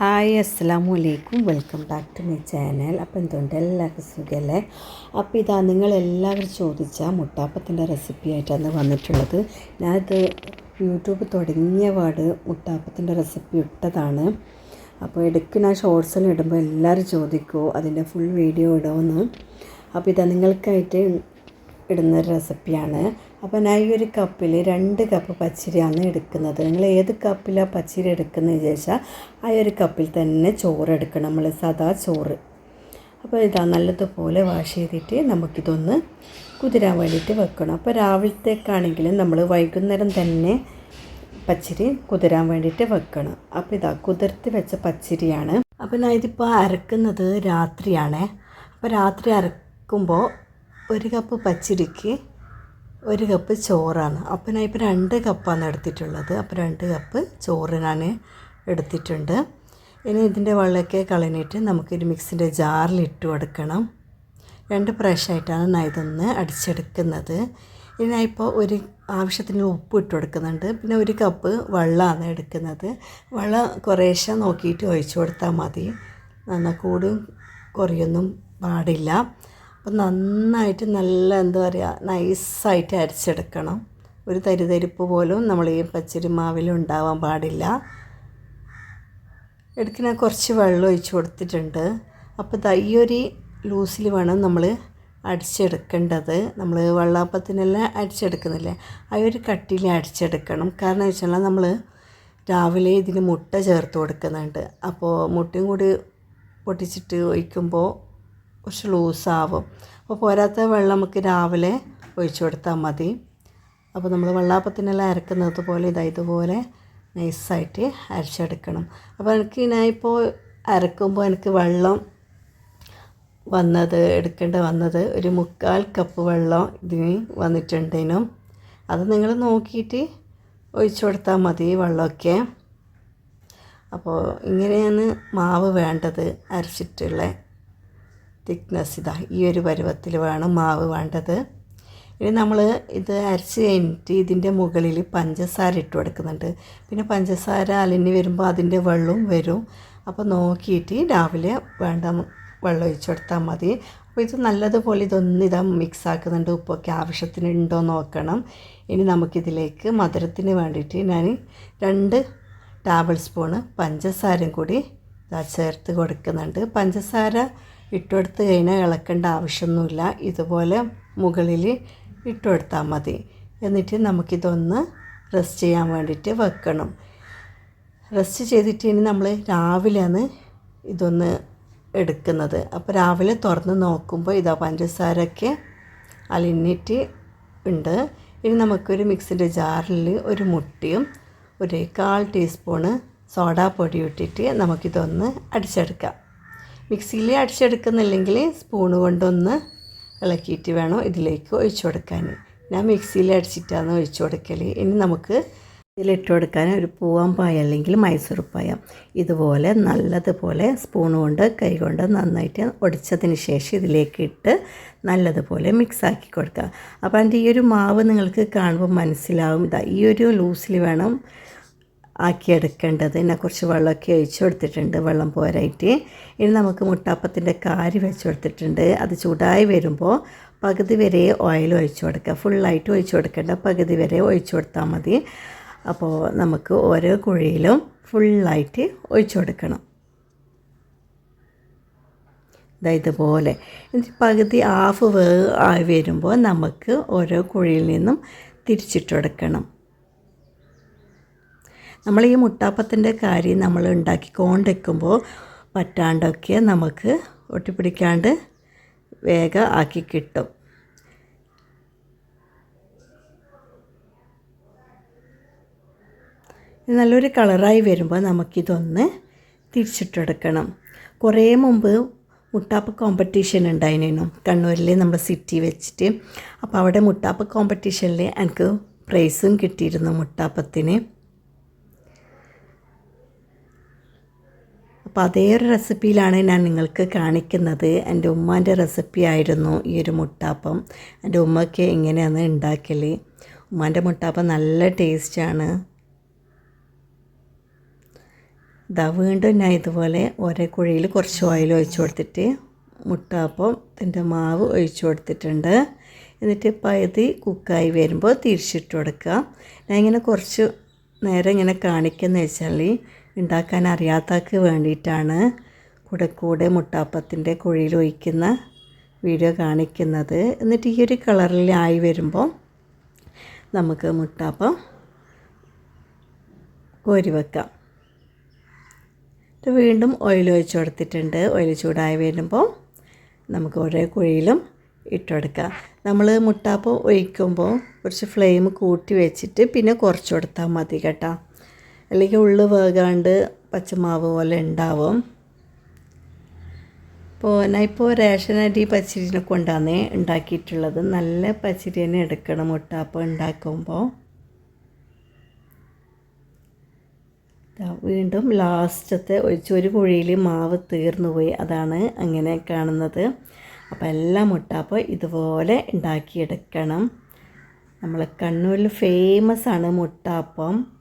Hi അസ്സാമു അലൈക്കും. Welcome back to my channel. അപ്പോൾ എന്തുകൊണ്ട് എല്ലാവർക്കും സുഖമല്ലേ അപ്പോൾ ഇതാ നിങ്ങളെല്ലാവരും ചോദിച്ച മുട്ടാപ്പത്തിന്റെ റെസിപ്പിയായിട്ടാണ് വന്നിട്ടുള്ളത്. ഞാനിത് യൂട്യൂബ് തുടങ്ങിയ പാട് മുട്ടാപ്പത്തിന്റെ റെസിപ്പി ഇട്ടതാണ്. അപ്പോൾ ഇടയ്ക്ക് ഞാൻ ഷോർട്സിൽ ഇടുമ്പോൾ എല്ലാവരും ചോദിക്കുമോ അതിന്റെ ഫുൾ വീഡിയോ ഇടുമെന്ന് അപ്പോൾ ഇതാ നിങ്ങൾക്കായിട്ട് ഇടുന്നൊരു റെസിപ്പിയാണ്. അപ്പോൾ ഞാൻ ഈ ഒരു കപ്പിൽ രണ്ട് കപ്പ് പച്ചരിയാണ് എടുക്കുന്നത്. നിങ്ങൾ ഏത് കപ്പിലാണ് പച്ചരി എടുക്കുന്നത് വിചാരിച്ചാൽ ആ ഒരു കപ്പിൽ തന്നെ ചോറ് എടുക്കണം. നമ്മൾ സദാ ചോറ്. അപ്പോൾ ഇതാ നല്ലതുപോലെ വാഷ് ചെയ്തിട്ട് നമുക്കിതൊന്ന് കുതിരാൻ വേണ്ടിയിട്ട് വെക്കണം. അപ്പോൾ രാവിലത്തേക്കാണെങ്കിലും നമ്മൾ വൈകുന്നേരം തന്നെ പച്ചരി കുതിരാൻ വേണ്ടിയിട്ട് വെക്കണം. അപ്പോൾ ഇതാ കുതിർത്ത് വെച്ച പച്ചരിയാണ്. അപ്പോൾ ഞാൻ ഇതിപ്പോൾ അരക്കുന്നത് രാത്രിയാണേ. അപ്പോൾ രാത്രി അരക്കുമ്പോൾ ഒരു കപ്പ് പച്ചരിക്ക് ഒരു കപ്പ് ചോറാണ്. അപ്പം ഞാൻ ഇപ്പോൾ രണ്ട് കപ്പാണ് എടുത്തിട്ടുള്ളത്. അപ്പോൾ രണ്ട് കപ്പ് ചോറ് ഞാൻ എടുത്തിട്ടുണ്ട്. ഇനി ഇതിന്റെ വെള്ളമൊക്കെ കളഞ്ഞിട്ട് നമുക്കൊരു മിക്സിന്റെ ജാറിൽ ഇട്ട് കൊടുക്കണം. രണ്ട് പ്രാവശ്യമായിട്ടാണ് ഞാൻ ഇതൊന്ന് അടിച്ചെടുക്കുന്നത്. ഇനി ഞാൻ ഇപ്പോൾ ഒരു ആവശ്യത്തിന് ഉപ്പ് ഇട്ട് കൊടുക്കുന്നുണ്ട്. പിന്നെ ഒരു കപ്പ് വെള്ളമാണ് എടുക്കുന്നത്. വെള്ളം കുറേശ്ശെ നോക്കിയിട്ട് ഒഴിച്ചു കൊടുത്താൽ മതി. നന്നാ കൂടും കുറയൊന്നും പാടില്ല. അപ്പം നന്നായിട്ട് നല്ല എന്താ പറയുക നൈസായിട്ട് അരച്ചെടുക്കണം. ഒരു തരിതരിപ്പ് പോലും നമ്മൾ ഈ പച്ചരി മാവിൽ ഉണ്ടാവാൻ പാടില്ല. എടുക്കുന്ന കുറച്ച് വെള്ളം ഒഴിച്ച് കൊടുത്തിട്ടുണ്ട്. അപ്പോൾ ഒരു ലൂസിൽ വേണം നമ്മൾ അടിച്ചെടുക്കേണ്ടത്. നമ്മൾ വെള്ളാപ്പത്തിനെല്ലാം അടിച്ചെടുക്കുന്നില്ലേ? ആ ഒരു കട്ടിയിൽ അടിച്ചെടുക്കണം. കാരണം വെച്ചാൽ നമ്മൾ രാവിലെ ഇതിന് മുട്ട ചേർത്ത് കൊടുക്കുന്നുണ്ട്. അപ്പോൾ മുട്ടയും കൂടി പൊട്ടിച്ചിട്ട് ഒഴിക്കുമ്പോൾ കുറച്ച് ലൂസാവും. അപ്പോൾ പോരാത്ത വെള്ളം നമുക്ക് രാവിലെ ഒഴിച്ചു കൊടുത്താൽ മതി. അപ്പോൾ നമ്മൾ വെള്ളാപ്പത്തിനെല്ലാം അരക്കുന്നത് പോലെ ഇതാ ഇതുപോലെ നൈസായിട്ട് അരച്ചെടുക്കണം. അപ്പോൾ എനിക്ക് ഞാനിപ്പോൾ അരക്കുമ്പോൾ എനിക്ക് വെള്ളം വന്നത് എടുക്കേണ്ട വന്നത് ഒരു മുക്കാൽ കപ്പ് വെള്ളം ഇതിന് വന്നിട്ടുണ്ടേനും. അത് നിങ്ങൾ നോക്കിയിട്ട് ഒഴിച്ചു കൊടുത്താൽ മതി വെള്ളമൊക്കെ. അപ്പോൾ ഇങ്ങനെയാണ് മാവ് വേണ്ടത് അരച്ചിട്ടുള്ള തിക്നെസ് ഇതാ ഈ ഒരു പരുവത്തിൽ വേണം മാവ് വേണ്ടത്. ഇനി നമ്മൾ ഇത് അരച്ച് കഴിഞ്ഞിട്ട് ഇതിന്റെ മുകളിൽ പഞ്ചസാര ഇട്ട് കൊടുക്കുന്നുണ്ട്. പിന്നെ പഞ്ചസാര അലിഞ്ഞ് വരുമ്പോൾ അതിന്റെ വെള്ളവും വരും. അപ്പോൾ നോക്കിയിട്ട് രാവിലെ വേണ്ട വെള്ളം ഒഴിച്ച് കൊടുത്താൽ മതി. അപ്പോൾ ഇത് നല്ലതുപോലെ ഇതൊന്നും ഇതാ മിക്സ് ആക്കുന്നുണ്ട്. ഉപ്പൊക്കെ ആവശ്യത്തിന് ഉണ്ടോ നോക്കണം. ഇനി നമുക്കിതിലേക്ക് മധുരത്തിന് വേണ്ടിയിട്ട് ഞാൻ രണ്ട് ടേബിൾ സ്പൂണ് പഞ്ചസാരയും കൂടി ഇതാ ചേർത്ത് കൊടുക്കുന്നുണ്ട്. പഞ്ചസാര ഇട്ടുകൊടുത്ത് കഴിഞ്ഞാൽ ഇളക്കേണ്ട ആവശ്യമൊന്നുമില്ല. ഇതുപോലെ മുകളിൽ ഇട്ടുകൊടുത്താൽ മതി. എന്നിട്ട് നമുക്കിതൊന്ന് റെസ്റ്റ് ചെയ്യാൻ വേണ്ടിയിട്ട് വെക്കണം. റെസ്റ്റ് ചെയ്തിട്ട് ഇനി നമ്മൾ രാവിലെയാണ് ഇതൊന്ന് എടുക്കുന്നത്. അപ്പോൾ രാവിലെ തുറന്ന് നോക്കുമ്പോൾ ഇതാ പഞ്ചസാരയൊക്കെ അലിഞ്ഞിട്ട് ഉണ്ട്. ഇനി നമുക്കൊരു മിക്സിന്റെ ജാറിൽ ഒരു മുട്ടിയും ഒരു ടീസ്പൂണ് പൊടി ഇട്ടിട്ട് നമുക്കിതൊന്ന് അടിച്ചെടുക്കാം. മിക്സിയിൽ അടിച്ചെടുക്കുന്നില്ലെങ്കിൽ സ്പൂൺ കൊണ്ടൊന്ന് ഇളക്കിയിട്ട് വേണം ഇതിലേക്ക് ഒഴിച്ചു കൊടുക്കാൻ. ഞാൻ മിക്സിയിൽ അടിച്ചിട്ടാണ് ഒഴിച്ചു കൊടുക്കൽ ഇനി നമുക്ക് ഇതിലിട്ട് കൊടുക്കാൻ ഒരു പൂവാൻ പായ അല്ലെങ്കിൽ മൈസൂർ പായ. ഇതുപോലെ നല്ലതുപോലെ സ്പൂൺ കൊണ്ട് കൈ കൊണ്ട് നന്നായിട്ട് ഒടിച്ചതിന് ശേഷം ഇതിലേക്ക് ഇട്ട് നല്ലതുപോലെ മിക്സാക്കി കൊടുക്കുക. അപ്പോൾ അതിന്റെ ഈ ഒരു മാവ് നിങ്ങൾക്ക് കാണുമ്പോൾ മനസ്സിലാവും. ഇതാ ഈ ഒരു ലൂസിൽ വേണം ആക്കിയെടുക്കേണ്ടത്. എന്നെ കുറച്ച് വെള്ളമൊക്കെ ഒഴിച്ചു കൊടുത്തിട്ടുണ്ട്. വെള്ളം പോരായിട്ട്. ഇനി നമുക്ക് മുട്ടാപ്പത്തിന്റെ കാരി വെച്ച് കൊടുത്തിട്ടുണ്ട്. അത് ചൂടായി വരുമ്പോൾ പകുതി വരെ ഓയിൽ ഒഴിച്ചു കൊടുക്കുക. ഫുള്ളായിട്ട് ഒഴിച്ചു കൊടുക്കേണ്ട പകുതി വരെ ഒഴിച്ചു കൊടുത്താൽ മതി. അപ്പോൾ നമുക്ക് ഓരോ കുഴിയിലും ഫുള്ളായിട്ട് ഒഴിച്ചു കൊടുക്കണം. ഇതാ ഇതുപോലെ. പകുതി ഹാഫ് വേ ആയി വരുമ്പോൾ നമുക്ക് ഓരോ കുഴിയിൽ നിന്നും തിരിച്ചിട്ട് കൊടുക്കണം. നമ്മൾ ഈ മുട്ടാപ്പത്തിന്റെ കാര്യം നമ്മൾ ഉണ്ടാക്കിക്കൊണ്ടിരിക്കുമ്പോൾ പറ്റാണ്ടൊക്കെ നമുക്ക് ഒട്ടിപ്പിടിക്കാണ്ട് വേഗ ആക്കി കിട്ടും. നല്ലൊരു കളറായി വരുമ്പോൾ നമുക്കിതൊന്ന് തിരിച്ചിട്ടെടുക്കണം. കുറേ മുമ്പ് മുട്ടാപ്പ് കോമ്പറ്റീഷൻ ഉണ്ടായിരുന്നു കണ്ണൂരിൽ നമ്മുടെ സിറ്റി വെച്ചിട്ട്. അപ്പോൾ അവിടെ മുട്ടാപ്പ് കോമ്പറ്റീഷനിൽ എനിക്ക് പ്രൈസും കിട്ടിയിരുന്നു മുട്ടാപ്പത്തിന്. അപ്പോൾ അതേ ഒരു റെസിപ്പിയിലാണ് ഞാൻ നിങ്ങൾക്ക് കാണിക്കുന്നത്. എന്റെ ഉമ്മാന്റെ റെസിപ്പി ആയിരുന്നു ഈ ഒരു മുട്ടാപ്പം. എന്റെ ഉമ്മയ്ക്ക് എങ്ങനെയാണ് ഉണ്ടാക്കൽ ഉമ്മാന്റെ മുട്ടാപ്പം നല്ല ടേസ്റ്റാണ്. ഇതാ വീണ്ടും ഞാൻ ഇതുപോലെ ഒരേ കുഴിയിൽ കുറച്ച് ഓയിൽ ഒഴിച്ചു കൊടുത്തിട്ട് മുട്ടാപ്പം ഇതിന്റെ മാവ് ഒഴിച്ചു കൊടുത്തിട്ടുണ്ട്. എന്നിട്ട് പകുതി കുക്കായി വരുമ്പോൾ തിരിച്ചിട്ട് കൊടുക്കുക. ഞാൻ ഇങ്ങനെ കുറച്ച് നേരം ഇങ്ങനെ കാണിക്കുന്നത് വെച്ചാൽ ഉണ്ടാക്കാൻ അറിയാത്തവർക്ക് വേണ്ടിയിട്ടാണ് കൂടെ കൂടെ മുട്ടാപ്പത്തിന്റെ കുഴിയിൽ ഒഴിക്കുന്ന വീഡിയോ കാണിക്കുന്നത്. എന്നിട്ട് ഈ ഒരു കളറിലായി വരുമ്പോൾ നമുക്ക് മുട്ടാപ്പം കോരി വെക്കാം. വീണ്ടും ഓയിൽ ഒഴിച്ചു കൊടുത്തിട്ടുണ്ട്. ഓയിൽ ചൂടായി വരുമ്പോൾ നമുക്ക് ഓരോ കുഴിയിലും ഇട്ടുകൊടുക്കാം നമ്മൾ മുട്ടാപ്പം ഒഴിക്കുമ്പോൾ കുറച്ച് ഫ്ലെയിം കൂട്ടി വെച്ചിട്ട് പിന്നെ കുറച്ച് കൊടുത്താൽ മതി കേട്ടോ. അല്ലെങ്കിൽ ഉള്ളു വേകാണ്ട് പച്ചമാവ് പോലെ ഉണ്ടാവും. ഇപ്പോൾ ഞാൻ ഇപ്പോൾ റേഷൻ അരി പച്ചരിനെ കൊണ്ടാണ് ഉണ്ടാക്കിയിട്ടുള്ളത്. നല്ല പച്ചരി തന്നെ എടുക്കണം. മുട്ടാപ്പം ഉണ്ടാക്കുമ്പോൾ. വീണ്ടും ലാസ്റ്റത്തെ ഒഴിച്ച് ഒരു കുഴിയിൽ മാവ് തീർന്നു പോയി. അതാണ് അങ്ങനെ കാണുന്നത്. അപ്പോൾ എല്ലാ മുട്ടാപ്പം ഇതുപോലെ ഉണ്ടാക്കിയെടുക്കണം. നമ്മൾ കണ്ണൂരിൽ ഫേമസ് ആണ് മുട്ടാപ്പം.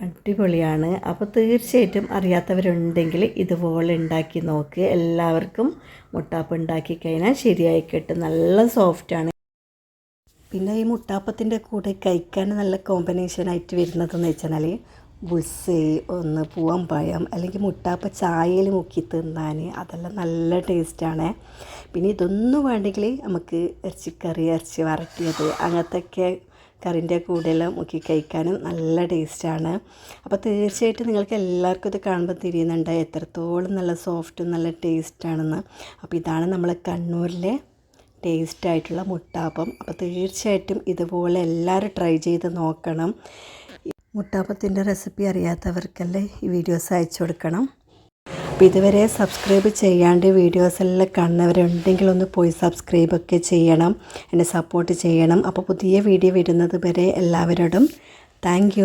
അടിപൊളിയാണ്. അപ്പോൾ തീർച്ചയായിട്ടും അറിയാത്തവരുണ്ടെങ്കിൽ ഇതുപോലെ ഉണ്ടാക്കി നോക്ക്. എല്ലാവർക്കും മുട്ടാപ്പ് ഉണ്ടാക്കി കഴിഞ്ഞാൽ ശരിയായി കിട്ടും. നല്ല സോഫ്റ്റാണ് പിന്നെ ഈ മുട്ടാപ്പത്തിന്റെ കൂടെ കഴിക്കാൻ നല്ല കോമ്പിനേഷനായിട്ട് വരുന്നതെന്ന് വെച്ചാൽ ബുൾസ് ഒന്ന് പൂവൻ പഴം അല്ലെങ്കിൽ മുട്ടാപ്പ ചായയിൽ മുക്കി തിന്നാൻ അതെല്ലാം നല്ല ടേസ്റ്റാണ് പിന്നെ ഇതൊന്നും വേണ്ടെങ്കിൽ നമുക്ക് ഇറച്ചിക്കറി ഇറച്ചി വരട്ടിയത് അങ്ങനത്തെയൊക്കെ കറിന്റെ കൂടെയെല്ലാം മുക്കി കഴിക്കാനും നല്ല ടേസ്റ്റാണ്. അപ്പോൾ തീർച്ചയായിട്ടും നിങ്ങൾക്ക് എല്ലാവർക്കും ഇത് കാണുമ്പോൾ തിരിയുന്നുണ്ട് എത്രത്തോളം നല്ല സോഫ്റ്റും നല്ല ടേസ്റ്റാണെന്ന്. അപ്പോൾ ഇതാണ് നമ്മൾ കണ്ണൂരിലെ ടേസ്റ്റ് ആയിട്ടുള്ള മുട്ടാപ്പം. അപ്പോൾ തീർച്ചയായിട്ടും ഇതുപോലെ എല്ലാവരും ട്രൈ ചെയ്ത് നോക്കണം. മുട്ടാപ്പത്തിന്റെ റെസിപ്പി അറിയാത്തവർക്കല്ലേ ഈ വീഡിയോസ് അയച്ചു കൊടുക്കണം. അപ്പോൾ ഇതുവരെ സബ്സ്ക്രൈബ് ചെയ്യാണ്ട് വീഡിയോസെല്ലാം കാണുന്നവരുണ്ടെങ്കിൽ ഒന്ന് പോയി സബ്സ്ക്രൈബ് ഒക്കെ ചെയ്യണം എന്നെ സപ്പോർട്ട് ചെയ്യണം. അപ്പോൾ പുതിയ വീഡിയോ വരുന്നത് വരെ എല്ലാവരോടും താങ്ക്